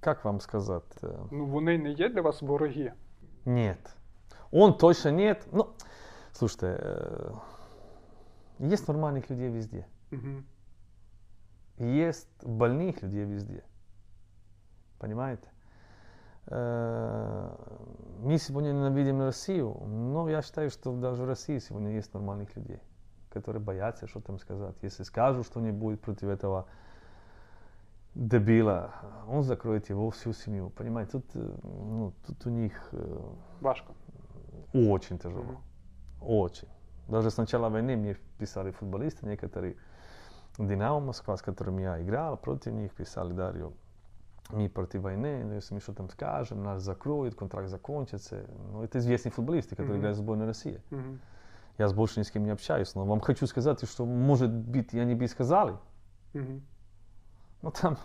как вам сказать? э, Ну вони не є для вас вороги. Нет. Он точно нет. Ну, слушайте, э, есть нормальных людей везде. Угу. Есть больных людей везде. Понимаете? Э, Мы сегодня ненавидим Россию, но я считаю, что даже в России сегодня есть нормальных людей, которые боятся что-то им сказать. Если скажут что-нибудь против этого дебила, он закроет его всю семью. Понимаете, тут, э, ну, тут у них э, Важко. очень тяжело. Мгм. Очень. Даже с начала войны мне писали футболисты, некоторые Динамо Москва, с которыми я играл, против них писали, Дарью, мы против войны, но если мы что там скажем, нас закроют, контракт закончится. Ну, это известные футболисты, которые Мгм. играют в сборной России. Угу. Я с больше ни с кем не общаюсь, но вам хочу сказать, что, может быть, и они бы сказали, Угу. Но там